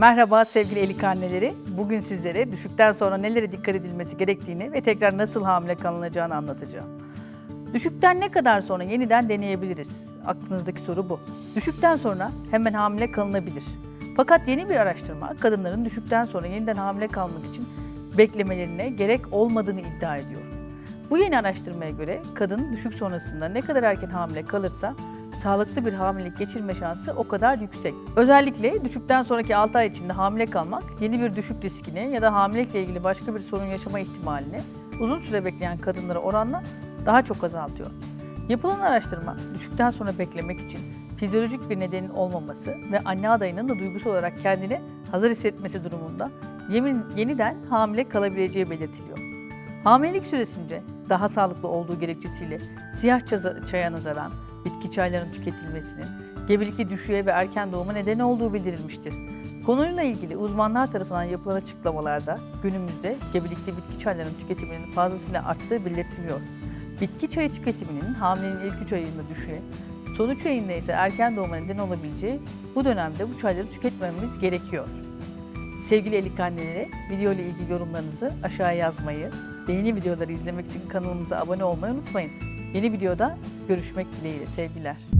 Merhaba sevgili elik anneleri. Bugün sizlere düşükten sonra nelere dikkat edilmesi gerektiğini ve tekrar nasıl hamile kalınacağını anlatacağım. Düşükten ne kadar sonra yeniden deneyebiliriz? Aklınızdaki soru bu. Düşükten sonra hemen hamile kalınabilir. Fakat yeni bir araştırma kadınların düşükten sonra yeniden hamile kalmak için beklemelerine gerek olmadığını iddia ediyor. Bu yeni araştırmaya göre kadın düşük sonrasında ne kadar erken hamile kalırsa sağlıklı bir hamilelik geçirme şansı o kadar yüksek. Özellikle düşükten sonraki 6 ay içinde hamile kalmak yeni bir düşük riskini ya da hamilelikle ilgili başka bir sorun yaşama ihtimalini uzun süre bekleyen kadınlara oranla daha çok azaltıyor. Yapılan araştırma düşükten sonra beklemek için fizyolojik bir nedenin olmaması ve anne adayının da duygusal olarak kendini hazır hissetmesi durumunda yemin, yeniden hamile kalabileceği belirtiliyor. Hamilelik süresince daha sağlıklı olduğu gerekçesiyle siyah çaya nazaran bitki çaylarının tüketilmesinin gebelikte düşüğe ve erken doğuma nedeni olduğu bildirilmiştir. Konuyla ilgili uzmanlar tarafından yapılan açıklamalarda günümüzde gebelikte bitki çaylarının tüketiminin fazlasıyla arttığı belirtiliyor. Bitki çayı tüketiminin hamilenin ilk 3 ayında düşüğe, son 3 ayında ise erken doğuma neden olabileceği bu dönemde bu çayları tüketmememiz gerekiyor. Sevgili elik annelere, video ile ilgili yorumlarınızı aşağıya yazmayı ve yeni videoları izlemek için kanalımıza abone olmayı unutmayın. Yeni videoda görüşmek dileğiyle sevgiler.